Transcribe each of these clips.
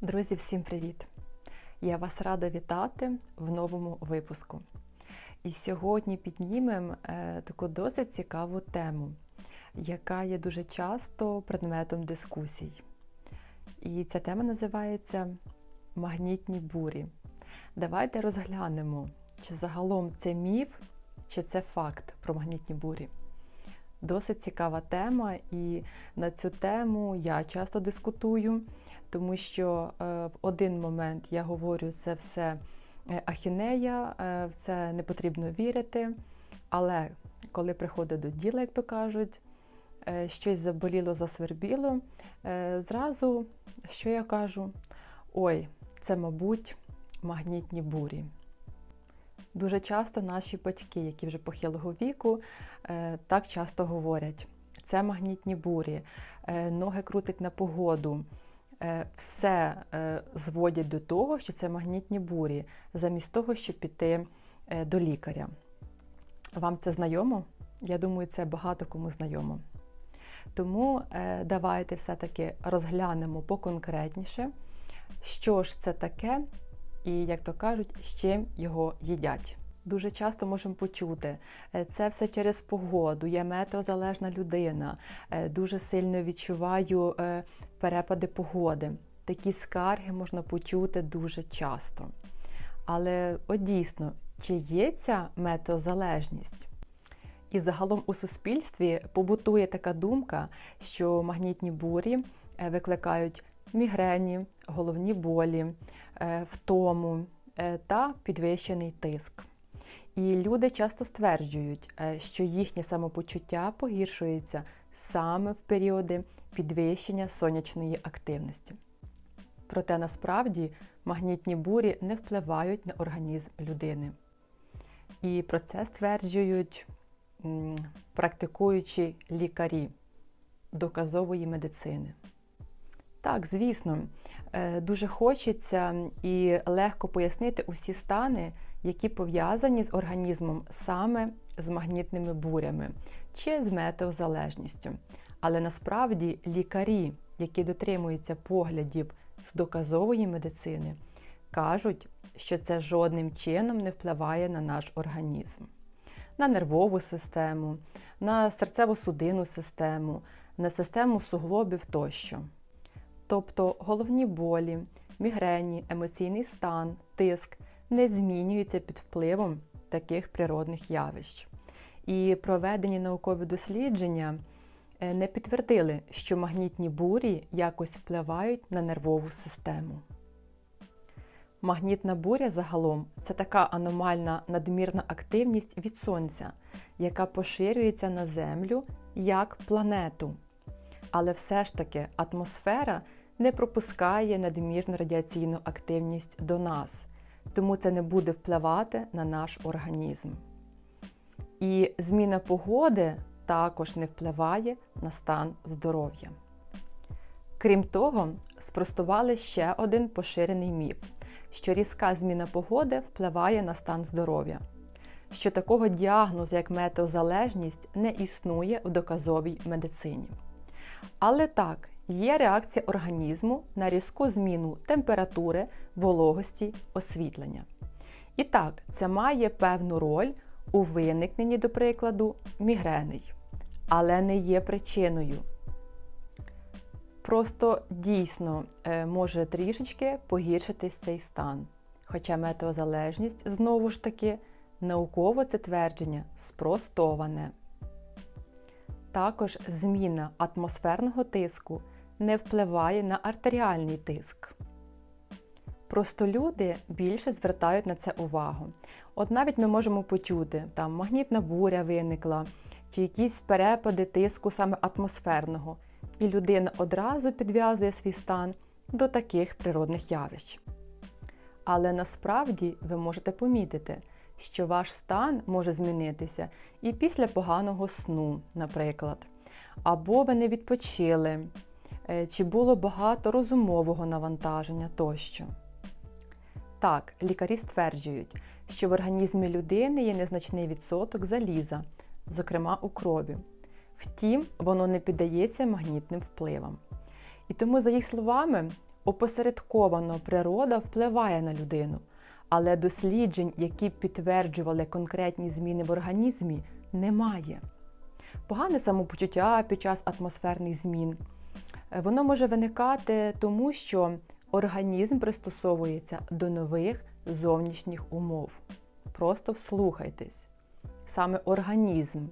Друзі, всім привіт! Я вас рада вітати в новому випуску. І сьогодні піднімемо е, таку досить цікаву тему, яка є дуже часто предметом дискусій. І ця тема називається Магнітні бурі. Давайте розглянемо, чи загалом це міф, чи це факт про магнітні бурі. Досить цікава тема, і на цю тему я часто дискутую тому що е, в один момент я говорю, це все е, ахінея, е, в це не потрібно вірити. Але коли приходить до діла, як то кажуть, щось заболіло, засвербіло, зразу, що я кажу? Ой, це, мабуть, магнітні бурі. Дуже часто наші батьки, які вже похилого віку, так часто говорять: це магнітні бурі, ноги крутить на погоду. Е, все е, зводять до того, що це магнітні бурі, замість того, щоб піти е, до лікаря. Вам це знайомо? Я думаю, це багато кому знайомо. Тому давайте все-таки розглянемо поконкретніше, що ж це таке, і, як то кажуть, з чим його їдять. Дуже часто можемо почути, це все через погоду, я метеозалежна людина, дуже сильно відчуваю перепади погоди. Такі скарги можна почути дуже часто. Але от дійсно, чи є ця метеозалежність? І загалом у суспільстві побутує така думка, що магнітні бурі е, викликають мігрені, головні болі, е, втому е, та підвищений тиск. І люди часто стверджують, що їхнє самопочуття погіршується саме в періоди підвищення сонячної активності. Проте насправді магнітні бурі не впливають на організм людини. І про це стверджують практикуючі лікарі доказової медицини. Так, звісно, е, дуже хочеться і легко пояснити усі стани, які пов'язані з організмом саме з магнітними бурями чи з метеозалежністю. Але насправді лікарі, які дотримуються поглядів з доказової медицини, кажуть, що це жодним чином не впливає на наш організм, на нервову систему, на серцево-судинну систему, на систему суглобів тощо. Тобто головні болі, мігрені, емоційний стан, тиск не змінюються під впливом таких природних явищ. І проведені наукові дослідження. Е, не підтвердили, що магнітні бурі якось впливають на нервову систему. Магнітна буря загалом це така аномальна надмірна активність від Сонця, яка поширюється на Землю як планету. Але все ж таки атмосфера не пропускає надмірну радіаційну активність до нас, тому це не буде впливати на наш організм. І зміна погоди також не впливає на стан здоров'я. Крім того, спростували ще один поширений міф, що різка зміна погоди впливає на стан здоров'я, що такого діагнозу, як метеозалежність, не існує в доказовій медицині. Але так, є реакція організму на різку зміну температури, вологості, освітлення. І так, це має певну роль у виникненні, до прикладу, мігреней але не є причиною. Просто дійсно е, може трішечки погіршитись цей стан. Хоча метеозалежність, знову ж таки, науково це твердження спростоване. Також зміна атмосферного тиску не впливає на артеріальний тиск. Просто люди більше звертають на це увагу. От навіть ми можемо почути, там магнітна буря виникла, чи якісь перепади тиску саме атмосферного, і людина одразу підв'язує свій стан до таких природних явищ. Але насправді ви можете помітити, що ваш стан може змінитися і після поганого сну, наприклад, або ви не відпочили, чи було багато розумового навантаження тощо. Так, лікарі стверджують, що в організмі людини є незначний відсоток заліза, зокрема у крові. Втім, воно не піддається магнітним впливам. І тому, за їх словами, Опосередковано природа впливає на людину, але досліджень, які підтверджували конкретні зміни в організмі, немає. Погане самопочуття під час атмосферних змін. Воно може виникати тому, що організм пристосовується до нових зовнішніх умов. Просто вслухайтесь. Саме організм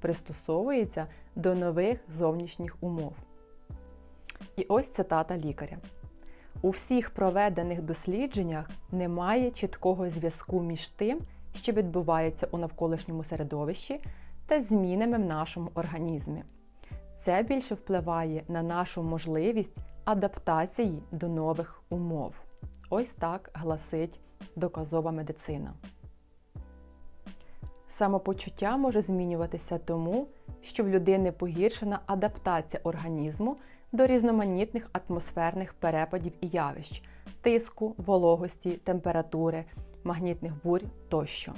пристосовується до нових зовнішніх умов. І ось цитата лікаря. У всіх проведених дослідженнях немає чіткого зв'язку між тим, що відбувається у навколишньому середовищі, та змінами в нашому організмі. Це більше впливає на нашу можливість адаптації до нових умов. Ось так гласить доказова медицина. Самопочуття може змінюватися тому, що в людини погіршена адаптація організму до різноманітних атмосферних перепадів і явищ, тиску, вологості, температури, магнітних бурь тощо.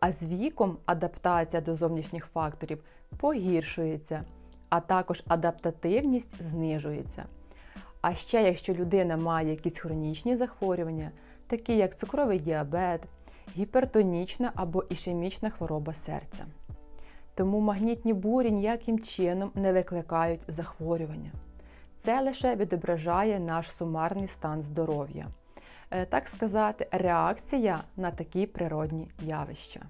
А з віком адаптація до зовнішніх факторів погіршується, а також адаптативність знижується. А ще якщо людина має якісь хронічні захворювання, такі як цукровий діабет, гіпертонічна або ішемічна хвороба серця. Тому магнітні бурі ніяким чином не викликають захворювання. Це лише відображає наш сумарний стан здоров'я. Е, так сказати, реакція на такі природні явища.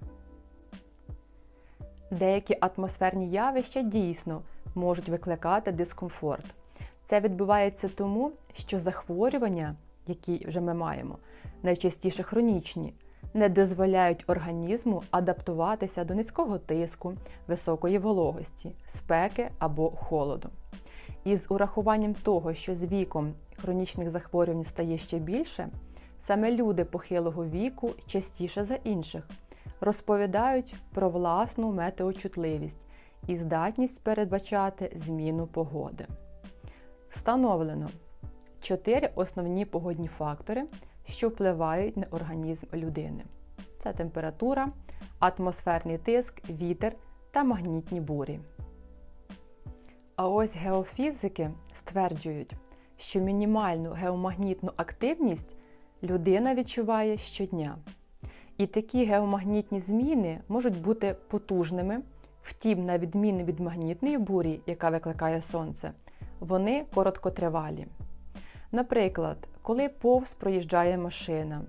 Деякі атмосферні явища дійсно можуть викликати дискомфорт. Це відбувається тому, що захворювання, які вже ми маємо, найчастіше хронічні, не дозволяють організму адаптуватися до низького тиску, високої вологості, спеки або холоду. І з урахуванням того, що з віком хронічних захворювань стає ще більше, саме люди похилого віку частіше за інших розповідають про власну метеочутливість і здатність передбачати зміну погоди. Встановлено чотири основні погодні фактори, що впливають на організм людини: це температура, атмосферний тиск, вітер та магнітні бурі. А ось геофізики стверджують, що мінімальну геомагнітну активність людина відчуває щодня. І такі геомагнітні зміни можуть бути потужними, втім, на відміну від магнітної бурі, яка викликає сонце, вони короткотривалі. Наприклад, коли повз проїжджає машина,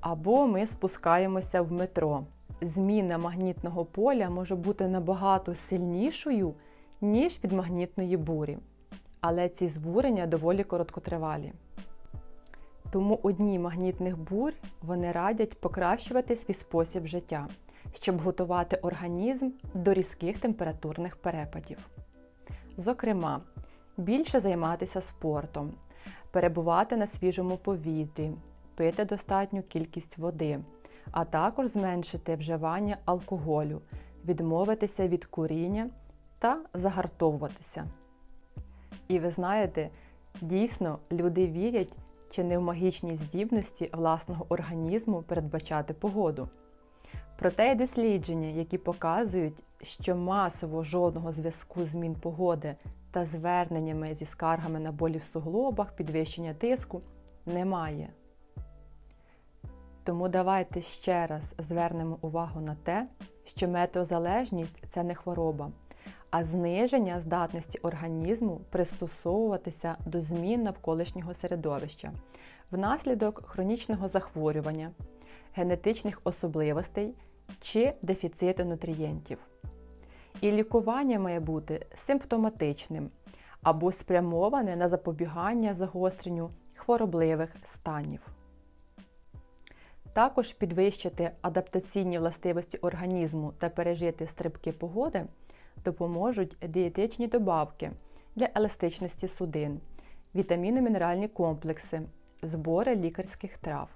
або ми спускаємося в метро, зміна магнітного поля може бути набагато сильнішою, ніж від магнітної бурі. Але ці збурення доволі короткотривалі. Тому одні магнітних бурь вони радять покращувати свій спосіб життя, щоб готувати організм до різких температурних перепадів. Зокрема, більше займатися спортом, перебувати на свіжому повітрі, пити достатню кількість води, а також зменшити вживання алкоголю, відмовитися від куріння та загартовуватися. І ви знаєте, дійсно люди вірять чи не в магічній здібності власного організму передбачати погоду. Проте є дослідження, які показують, що масово жодного зв'язку змін погоди та зверненнями зі скаргами на болі в суглобах, підвищення тиску немає. Тому давайте ще раз звернемо увагу на те, що метеозалежність це не хвороба, а зниження здатності організму пристосовуватися до змін навколишнього середовища внаслідок хронічного захворювання, генетичних особливостей чи дефіциту нутрієнтів. І лікування має бути симптоматичним або спрямоване на запобігання загостренню хворобливих станів. Також підвищити адаптаційні властивості організму та пережити стрибки погоди допоможуть дієтичні добавки для еластичності судин, вітаміно-мінеральні комплекси, збори лікарських трав.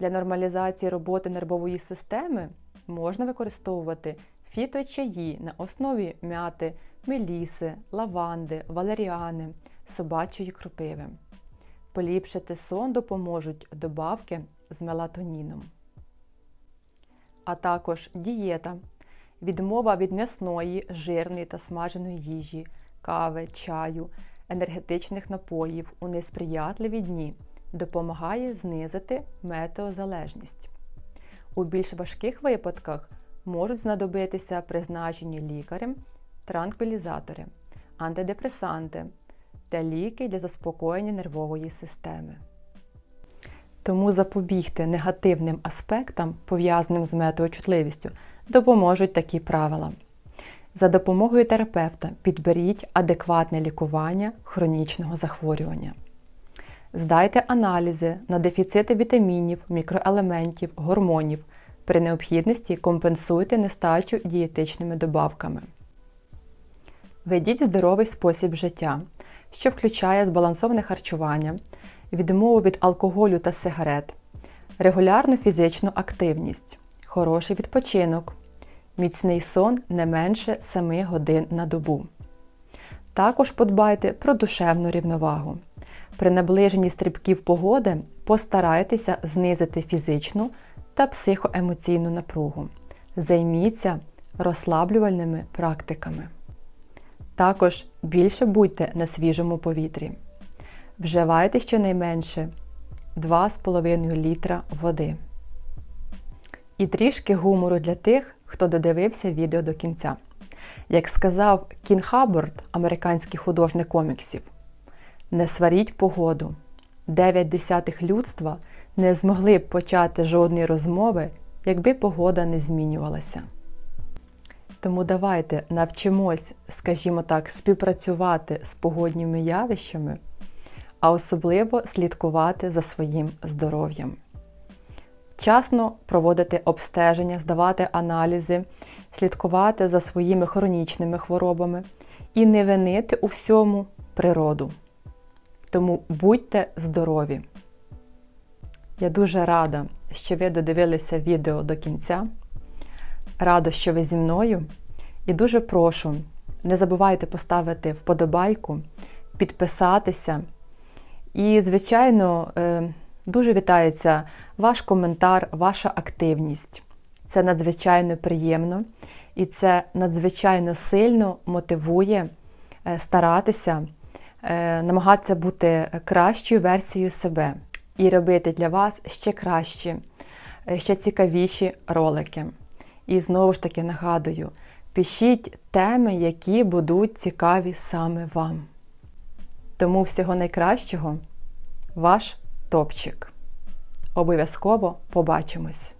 Для нормалізації роботи нервової системи можна використовувати фіточаї на основі мяти, меліси, лаванди, валеріани, собачої кропиви. Поліпшити сон допоможуть добавки з мелатоніном. А також дієта, відмова від м'ясної, жирної та смаженої їжі, кави, чаю, енергетичних напоїв у несприятливі дні допомагає знизити метеозалежність. У більш важких випадках можуть знадобитися призначені лікарем транквілізатори, антидепресанти та ліки для заспокоєння нервової системи. Тому запобігти негативним аспектам, пов'язаним з метеочутливістю, допоможуть такі правила. За допомогою терапевта підберіть адекватне лікування хронічного захворювання. Здайте аналізи на дефіцити вітамінів, мікроелементів, гормонів. При необхідності компенсуйте нестачу дієтичними добавками. Ведіть здоровий спосіб життя, що включає збалансоване харчування, відмову від алкоголю та сигарет, регулярну фізичну активність, хороший відпочинок, міцний сон не менше 7 годин на добу. Також подбайте про душевну рівновагу. При наближенні стрибків погоди постарайтеся знизити фізичну та психоемоційну напругу. Займіться розслаблювальними практиками. Також більше будьте на свіжому повітрі. Вживайте щонайменше 2,5 літра води. І трішки гумору для тих, хто додивився відео до кінця. Як сказав Кін Хаббард, американський художник коміксів, не сваріть погоду. Дев'ять десятих людства не змогли б почати жодної розмови, якби погода не змінювалася. Тому давайте навчимось, скажімо так, співпрацювати з погодніми явищами, а особливо слідкувати за своїм здоров'ям. Вчасно проводити обстеження, здавати аналізи, слідкувати за своїми хронічними хворобами і не винити у всьому природу. Тому будьте здорові! Я дуже рада, що ви додивилися відео до кінця. Рада, що ви зі мною. І дуже прошу, не забувайте поставити вподобайку, підписатися. І, звичайно, е, дуже вітається ваш коментар, ваша активність. Це надзвичайно приємно і це надзвичайно сильно мотивує е, старатися, намагатися бути кращою версією себе і робити для вас ще кращі, ще цікавіші ролики. І знову ж таки нагадую, пишіть теми, які будуть цікаві саме вам. Тому всього найкращого, ваш топчик. Обов'язково побачимось!